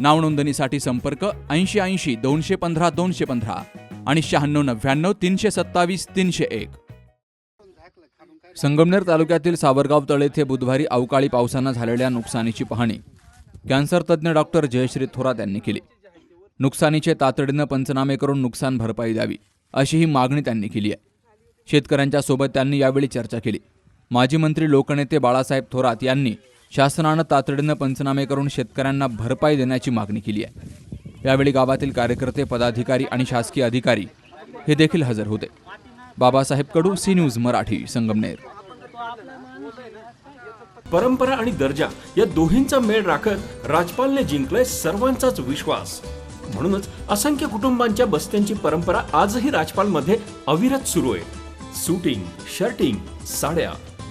नावनोंदणीसाठी संपर्क ऐंशी ऐंशी दोनशे पंधरा दोनशे पंधरा आणि शहाण्णव नव्याण्णव तीनशे सत्तावीस तीनशे एक. संगमनेर तालुक्यातील सावरगाव तळे येथे बुधवारी अवकाळी पावसानं झालेल्या नुकसानीची पाहणी कॅन्सर तज्ज्ञ डॉक्टर जयश्री थोरात यांनी केली. नुकसानीचे तातडीनं पंचनामे करून नुकसान भरपाई द्यावी अशी ही मागणी त्यांनी केली आहे. शेतकऱ्यांच्या सोबत त्यांनी यावेळी चर्चा केली. माजी मंत्री लोकनेते बाळासाहेब थोरात यांनी शासनानं तातडीनं पंचनामे करून शेतकऱ्यांना भरपाई देण्याची मागणी केली आहे. यावेळी गावातील कार्यकर्ते पदाधिकारी आणि शासकीय अधिकारी हे देखील हजर होते. Babasaheb Kadu C news Marathi Sangamner. परंपरा आणि दर्जा या दोन्हींचा मेळ राखत राजपालने जिंकलाय सर्वांचाच विश्वास. म्हणूनच असंख्य कुटुंबांच्या बस्त्यांची परंपरा आजही राजपालमध्ये अविरत सुरू आहे. सुटिंग शर्टिंग साड्या